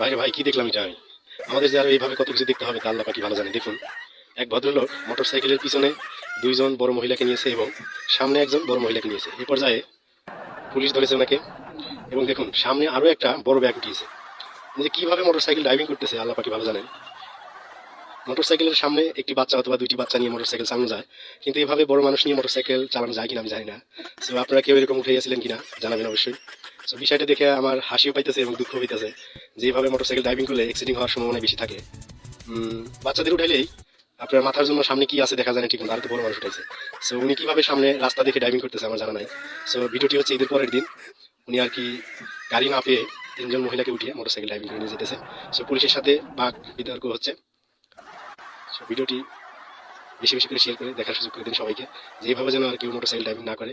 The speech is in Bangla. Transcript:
ভাই রে ভাই, কি দেখলাম এটা আমি? আমাদের যে আরও এইভাবে কত কিছু দেখতে হবে, তা আল্লাহ ভালো জানে। দেখুন, এক ভদ্রলোক মোটর সাইকেলের পিছনে দুইজন বড় মহিলাকে নিয়েছে এবং সামনে একজন বড় মহিলাকে নিয়েছে। এই পর্যায়ে পুলিশ ধরেছে ওনাকে এবং দেখুন, সামনে আরও একটা বড় ব্যাগ উঠিয়েছে। যে কীভাবে মোটর সাইকেল ড্রাইভিং করতেছে, আল্লাহ পাকি ভালো জানেন। মোটর সাইকেলের সামনে একটি বাচ্চা অথবা দুইটি বাচ্চা নিয়ে মোটর সাইকেল চালানো যায়, কিন্তু এভাবে বড় মানুষ নিয়ে মোটর সাইকেল চালানো যায় কিনা আমি জানি না। সো আপনারা কেউ এরকম উঠে গেছিলেন কিনা, জানাবেন অবশ্যই। সো বিষয়টা দেখে আমার হাসিও পাইতেছে এবং দুঃখ হইতেছে যে এইভাবে মোটর সাইকেল ড্রাইভিং করলে অ্যাক্সিডেন্ট হওয়ার সম্ভাবনা বেশি থাকে। বাচ্চাদের উঠাইলেই আপনার মাথার জন্য সামনে কি আছে দেখা যায় না ঠিক মতো, আর তো বড় মানুষ উঠাইছে। সো উনি কীভাবে সামনে রাস্তা দেখে ড্রাইভিং করতেছে আমার জানা নাই। সো ভিডিওটি হচ্ছে ঈদের পরের দিন। উনি আর কি গাড়ি না পেয়ে তিনজন মহিলাকে উঠিয়ে মোটর সাইকেল ড্রাইভিং করে নিয়ে যেতেছে। সো পুলিশের সাথে বাঘ বিতর্ক হচ্ছে। সো ভিডিওটি বেশি বেশি করে শেয়ার করে দেখার সুযোগ করে দিন সবাইকে যেভাবে যেন আর কেউ মোটর সাইকেল ড্রাইভিং না করে।